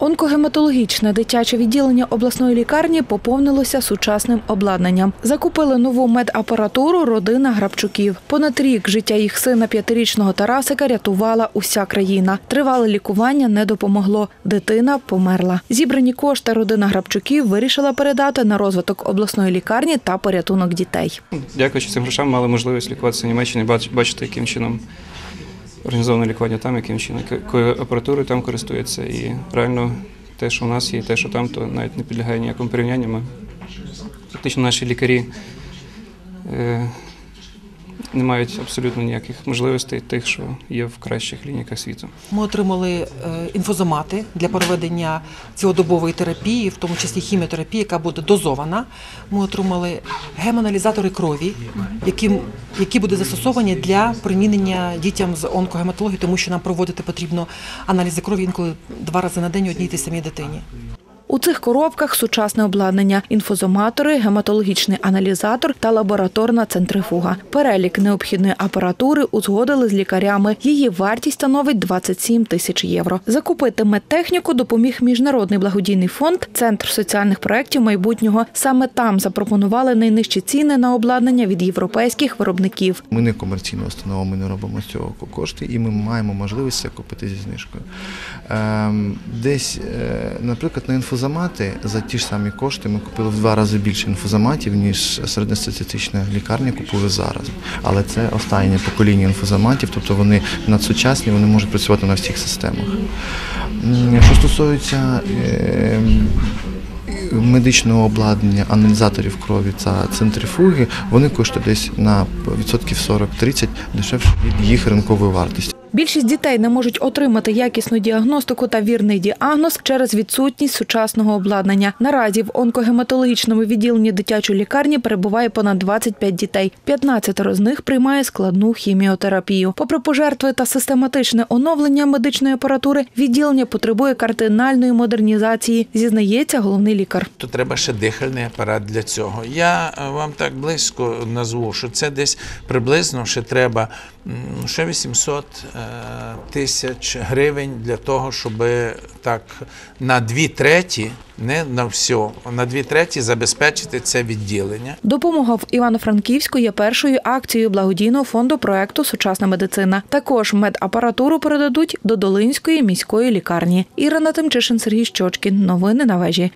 Онкогематологічне дитяче відділення обласної лікарні поповнилося сучасним обладнанням. Закупили нову медапаратуру родина Грабчуків. Понад рік життя їх сина п'ятирічного Тарасика рятувала уся країна. Тривале лікування не допомогло. Дитина померла. Зібрані кошти родина Грабчуків вирішила передати на розвиток обласної лікарні та порятунок дітей. Дякуючи цим грошам, мали можливість лікуватися в Німеччині, бач- бачити, яким чином організоване лікування там, яким чином, апаратурою там користується. І реально те, що в нас є, те, що там, то навіть не підлягає ніякому порівнянню. Ми, фактично наші лікарі е, не мають абсолютно ніяких можливостей тих, що є в кращих клініках світу. Ми отримали е, інфозомати для проведення цілодобової терапії, в тому числі хіміотерапії, яка буде дозована. Ми отримали гемоаналізатори крові, які, які будуть застосовані для примінення дітям з онкогематології, тому що нам проводити потрібно аналізи крові інколи два рази на день одній тій самій дитині. У цих коробках сучасне обладнання, інфозоматори, гематологічний аналізатор та лабораторна центрифуга. Перелік необхідної апаратури узгодили з лікарями. Її вартість становить 27 тисяч євро. Закупити медтехніку допоміг міжнародний благодійний фонд Центр соціальних проєктів майбутнього. Саме там запропонували найнижчі ціни на обладнання від європейських виробників. Ми не комерційна установа, ми не робимо з цього кошти, і ми маємо можливість це купити зі знижкою. Ем, Десь, е, наприклад, на інфозомати за ті ж самі кошти ми купили в два рази більше інфозоматів, ніж середньостатистична лікарня купує зараз. Але це останнє покоління інфозоматів, тобто вони надсучасні, вони можуть працювати на всіх системах. Що стосується ем, медичного обладнання, аналізаторів крові та центрифуги, вони коштують десь на відсотків 40-30 дешевше від їх ринкової вартості. Більшість дітей не можуть отримати якісну діагностику та вірний діагноз через відсутність сучасного обладнання. Наразі в онкогематологічному відділенні дитячої лікарні перебуває понад 25 дітей. 15 з них приймає складну хіміотерапію. Попри пожертви та систематичне оновлення медичної апаратури, відділення потребує кардинальної модернізації, зізнається головний лікар. то треба ще дихальний апарат для цього. Я е, вам так близько назву, що це десь приблизно ще треба ще 800 е, тисяч гривень для того, щоб так на дві треті, не на все, на дві треті забезпечити це відділення. Допомога в Івано-Франківську є першою акцією благодійного фонду проекту Сучасна медицина. Також медапаратуру передадуть до Долинської міської лікарні. Ірина Тимчишин, Сергій Щочкін. Новини на вежі.